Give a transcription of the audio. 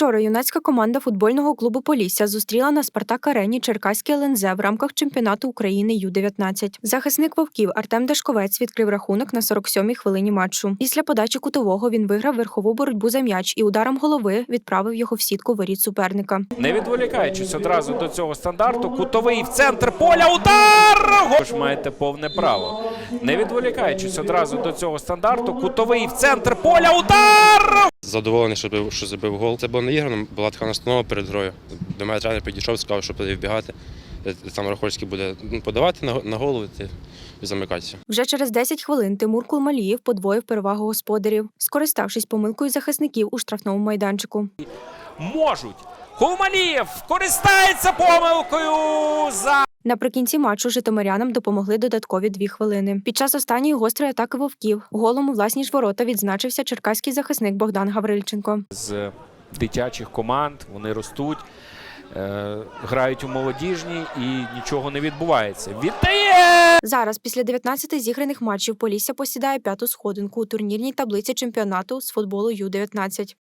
Вчора юнацька команда футбольного клубу Полісся зустріла на Спартак Арені Черкаське ЛНЗ в рамках чемпіонату України Ю-19. Захисник вовків Артем Дашковець відкрив рахунок на 47-й хвилині матчу. Після подачі кутового він виграв верхову боротьбу за м'яч і ударом голови відправив його в сітку воріт суперника. Не відволікаючись одразу до цього стандарту, кутовий в центр поля удар! Ви ж маєте повне право. Не відволікаючись одразу до цього стандарту, кутовий в центр поля удар! Задоволений, що забив, що забив гол. Це було наіграно, була така настанова перед грою. До мене тренер підійшов, сказав, що буде вбігати. Сам Рахольський буде ну, подавати на, на голову і замикатися. Вже через 10 хвилин Тимур Кулмалієв подвоїв перевагу господарів, скориставшись помилкою захисників у штрафному майданчику. Можуть. Кулмалієв користається помилкою за Наприкінці матчу житомирянам допомогли додаткові дві хвилини. Під час останньої гострої атаки вовків голом у власні ж ворота відзначився черкаський захисник Богдан Гаврильченко. з дитячих команд. Вони ростуть, е, грають у молодіжній і нічого не відбувається. Віддає! Зараз, після 19 зіграних матчів, Полісся посідає п'яту сходинку у турнірній таблиці чемпіонату з футболу Ю-19.